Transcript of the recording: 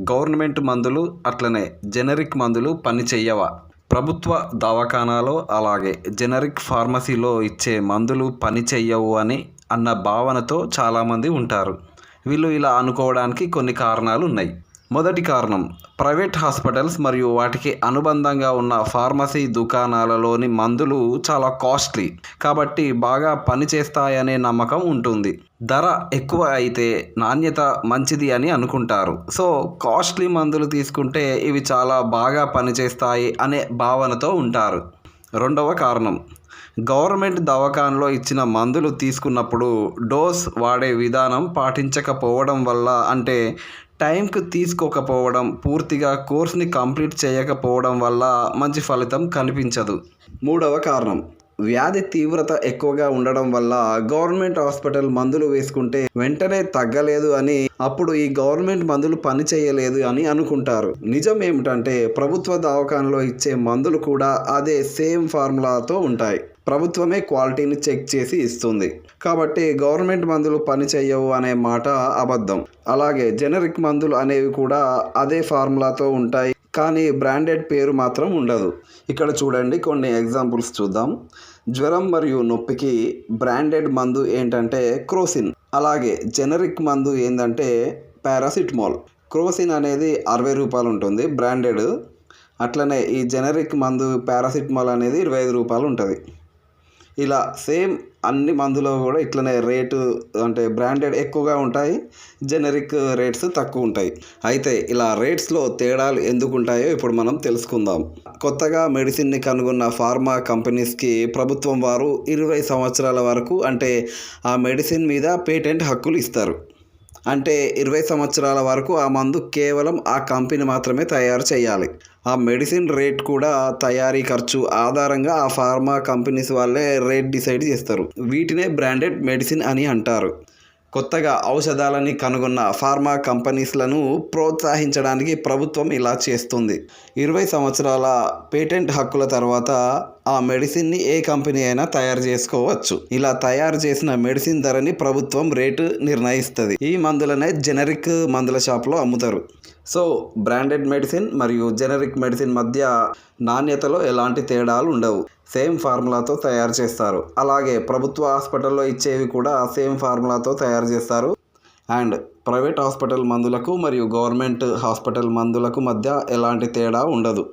Government మందులు అట్లనే generic మందులు పని చెయ్యవా? ప్రభుత్వ దవాఖానాలో అలాగే జెనరిక్ ఫార్మసీలో ఇచ్చే మందులు పని చెయ్యవు అని అన్న భావనతో చాలామంది ఉంటారు. వీళ్ళు ఇలా అనుకోవడానికి కొన్ని కారణాలు ఉన్నాయి మొదటి కారణం ప్రైవేట్ హాస్పిటల్స్ మరియు వాటికి అనుబంధంగా ఉన్న ఫార్మసీ దుకాణాలలోని మందులు చాలా కాస్ట్లీ. కాబట్టి బాగా పనిచేస్తాయనే నమ్మకం ఉంటుంది. ధర ఎక్కువ అయితే నాణ్యత మంచిది అని అనుకుంటారు. సో కాస్ట్లీ మందులు తీసుకుంటే ఇవి చాలా బాగా పనిచేస్తాయి అనే భావనతో ఉంటారు. రెండవ కారణం గవర్నమెంట్ దవాఖాన్లో ఇచ్చిన మందులు తీసుకున్నప్పుడు డోస్ వాడే విధానం పాటించకపోవడం వల్ల అంటే టైంకు తీసుకోకపోవడం పూర్తిగా కోర్స్ని కంప్లీట్ చేయకపోవడం వల్ల మంచి ఫలితం కనిపించదు. మూడవ కారణం వ్యాధి తీవ్రత ఎక్కువగా ఉండడం వల్ల గవర్నమెంట్ హాస్పిటల్ మందులు వేసుకుంటే వెంటనే తగ్గలేదు అని అప్పుడు ఈ గవర్నమెంట్ మందులు పని చేయలేదు అని అనుకుంటారు. నిజం ఏమిటంటే ప్రభుత్వ దవాఖానలో ఇచ్చే మందులు కూడా అదే సేమ్ ఫార్ములాతో ఉంటాయి. ప్రభుత్వమే క్వాలిటీని చెక్ చేసి ఇస్తుంది. కాబట్టి గవర్నమెంట్ మందులు పని చేయవు అనే మాట అబద్ధం. అలాగే జెనరిక్ మందులు అనేవి కూడా అదే ఫార్ములాతో ఉంటాయి. కానీ బ్రాండెడ్ పేరు మాత్రం ఉండదు. ఇక్కడ చూడండి కొన్ని ఎగ్జాంపుల్స్ చూద్దాం. జ్వరం మరియు నొప్పికి బ్రాండెడ్ మందు ఏంటంటే క్రోసిన్. అలాగే జెనరిక్ మందు ఏంటంటే పారాసిటమాల్. క్రోసిన్ అనేది అరవై రూపాయలు ఉంటుంది బ్రాండెడ్. అట్లనే ఈ జెనరిక్ మందు పారాసిటమాల్ అనేది ఇరవై ఐదు రూపాయలు ఉంటుంది. ఇలా సేమ్ అన్ని మందులో కూడా ఇట్లనే రేటు అంటే బ్రాండెడ్ ఎక్కువగా ఉంటాయి జెనరిక్ రేట్స్ తక్కువ ఉంటాయి. అయితే ఇలా రేట్స్లో తేడాలు ఎందుకు ఉంటాయో ఇప్పుడు మనం తెలుసుకుందాం. కొత్తగా మెడిసిన్ని కనుగొన్న ఫార్మా కంపెనీస్కి ప్రభుత్వం వారు ఇరవై సంవత్సరాల వరకు అంటే ఆ మెడిసిన్ మీద పేటెంట్ హక్కులు ఇస్తారు. అంటే ఇరవై సంవత్సరాల వరకు ఆ మందు కేవలం ఆ కంపెనీ మాత్రమే తయారు చేయాలి. ఆ మెడిసిన్ రేట్ కూడా తయారీ ఖర్చు ఆధారంగా ఆ ఫార్మా కంపెనీస్ వాళ్ళే రేట్ డిసైడ్ చేస్తారు. వీటినే బ్రాండెడ్ మెడిసిన్ అని అంటారు. కొత్తగా ఔషధాలని కనుగొన్న ఫార్మా కంపెనీస్లను ప్రోత్సహించడానికి ప్రభుత్వం ఇలా చేస్తుంది. ఇరవై సంవత్సరాల పేటెంట్ హక్కుల తర్వాత ఆ మెడిసిన్ని ఏ కంపెనీ అయినా తయారు చేసుకోవచ్చు. ఇలా తయారు చేసిన మెడిసిన్ ధరని ప్రభుత్వం రేటు నిర్ణయిస్తుంది. ఈ మందులనే జెనరిక్ మందుల షాప్లో అమ్ముతారు. సో బ్రాండెడ్ మెడిసిన్ మరియు జెనరిక్ మెడిసిన్ మధ్య నాణ్యతలో ఎలాంటి తేడాలు ఉండవు. సేమ్ ఫార్ములాతో తయారు చేస్తారు. అలాగే ప్రభుత్వ హాస్పిటల్లో ఇచ్చేవి కూడా సేమ్ ఫార్ములాతో తయారు చేస్తారు. అండ్ ప్రైవేట్ హాస్పిటల్ మందులకు మరియు గవర్నమెంట్ హాస్పిటల్ మందులకు మధ్య ఎలాంటి తేడా ఉండదు.